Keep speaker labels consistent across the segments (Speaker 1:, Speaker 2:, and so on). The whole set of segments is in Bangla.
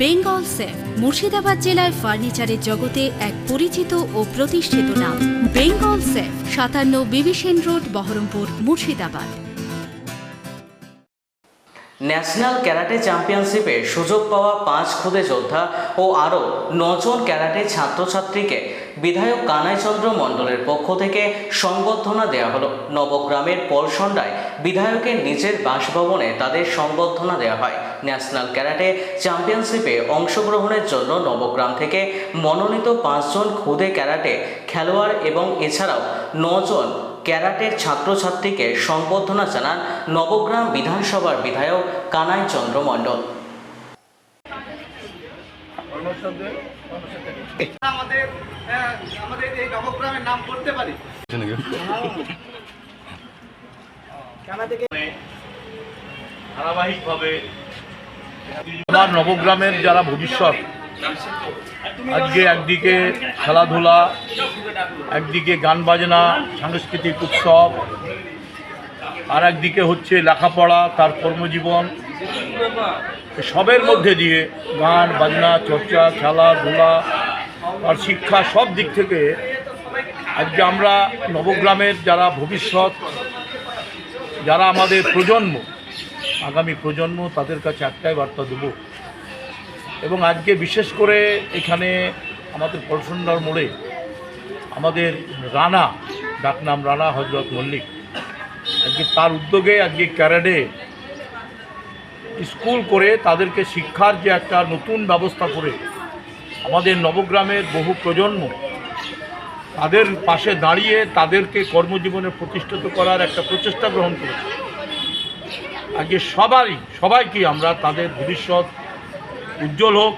Speaker 1: বেঙ্গল সেফ, মুর্শিদাবাদ জেলায় ফার্নিচারের জগতে এক পরিচিত ও প্রতিষ্ঠিত নাম। বেঙ্গল সেফ, সাতান্ন BB Sen road, Baharampur, Murshidabad.
Speaker 2: National karate চ্যাম্পিয়নশিপে সুযোগ পাওয়া পাঁচ খুদে যোদ্ধা ও আরও নজন ক্যারাটে ছাত্রছাত্রীকে বিধায়ক কানাইচন্দ্র মণ্ডলের পক্ষ থেকে সংবর্ধনা দেওয়া হলো। নবগ্রামের পলসন্ডায় বিধায়কের নিজের বাসভবনে তাদের সংবর্ধনা দেওয়া হয়। ন্যাশনাল ক্যারাটে চ্যাম্পিয়নশিপে অংশগ্রহণের জন্য নবগ্রাম থেকে মনোনীত পাঁচজন খুদে ক্যারাটে খেলোয়াড় এবং এছাড়াও নজন ক্যারাটের ছাত্রছাত্রীকে সংবর্ধনা জানান নবগ্রাম বিধানসভার বিধায়ক কানাই চন্দ্র মণ্ডল।
Speaker 3: আমাদের আমাদের এই নবগ্রামের নাম করতে পারি?
Speaker 4: ধারাবাহিকভাবে আমার নবগ্রামের যারা ভবিষ্যৎ আজকে একদিকে খেলাধুলা একদিকে গান বাজনা সাংস্কৃতিক উৎসব আর একদিকে হচ্ছে লেখাপড়া তার কর্মজীবন। সবের মধ্যে দিয়ে গান, বাজনা, চর্চা খেলাধুলা আর শিক্ষা সব দিক থেকে আজকে আমরা নবগ্রামের যারা ভবিষ্যৎ, যারা আমাদের প্রজন্ম, আগামী প্রজন্ম তাদের কাছে একটাই বার্তা দেব। এবং আজকে বিশেষ করে এখানে আমাদের পরশুন্ডার মোড়ে আমাদের রানা ডাকনাম রানা হজরত মল্লিক। আজকে তার উদ্যোগে, আজকে ক্যারাডে স্কুল করে তাদেরকে শিক্ষার যে একটা নতুন ব্যবস্থা করে আমাদের নবগ্রামের বহু প্রজন্ম তাদের পাশে দাঁড়িয়ে তাদেরকে কর্মজীবনে প্রতিষ্ঠিত করার একটা প্রচেষ্টা গ্রহণ করেছে। আজকে সবারই, সবাইকে আমরা তাদের ভবিষ্যৎ উজ্জ্বল হোক,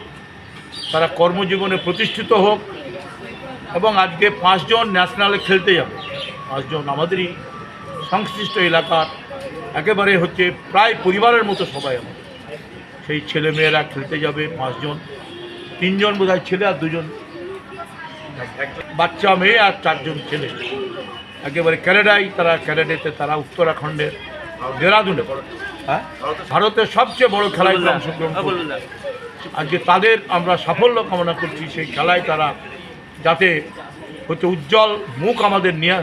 Speaker 4: তারা কর্মজীবনে প্রতিষ্ঠিত হোক এবং আজকে পাঁচজন ন্যাশনালে খেলতে যাবে। পাঁচজন আমাদেরই সংশ্লিষ্ট এলাকার একেবারে হচ্ছে প্রায় পরিবারের মতো সবাই আমাদের। সেই ছেলে মেয়েরা খেলতে যাবে পাঁচজন তিনজন বোধহয় ছেলে আর দুজন বাচ্চা মেয়ে আর চারজন ছেলে। একেবারে ক্যানাডায় তারা ক্যানাডাতে তারা উত্তরাখণ্ডের দেরাদুনে। হ্যাঁ? ভারতের সবচেয়ে বড় খেলায় অংশগ্রহণ। আজকে তাদের আমরা সাফল্য কামনা করছি সেই খেলায় তারা যাতে হচ্ছে উজ্জ্বল মুখ আমাদের নিয়ে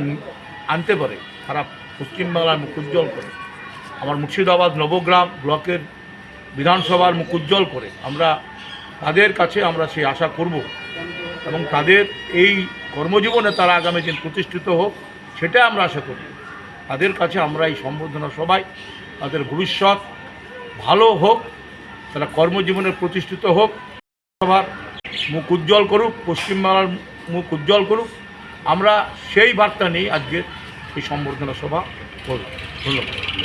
Speaker 4: আনতে পারে। তারা পশ্চিমবাংলার মুখ উজ্জ্বল করে। আমার মুর্শিদাবাদ নবগ্রাম ব্লকের বিধানসভার মুখ উজ্জ্বল করে আমরা তাদের কাছে আমরা সেই আশা করব এবং তাদের এই কর্মজীবনে তারা আগামী দিন প্রতিষ্ঠিত হোক সেটা আমরা আশা করি। তাদের কাছে আমরা এই সম্বর্ধনা সবাই, তাদের ভবিষ্যৎ ভালো হোক, তারা কর্মজীবনে প্রতিষ্ঠিত হোক, সবার মুখ উজ্জ্বল করুক, পশ্চিমবাংলার মুখ উজ্জ্বল করুক। আমরা সেই বার্তা নিয়ে আজকে এই সম্বর্ধনা সভা করব ধন্যবাদ।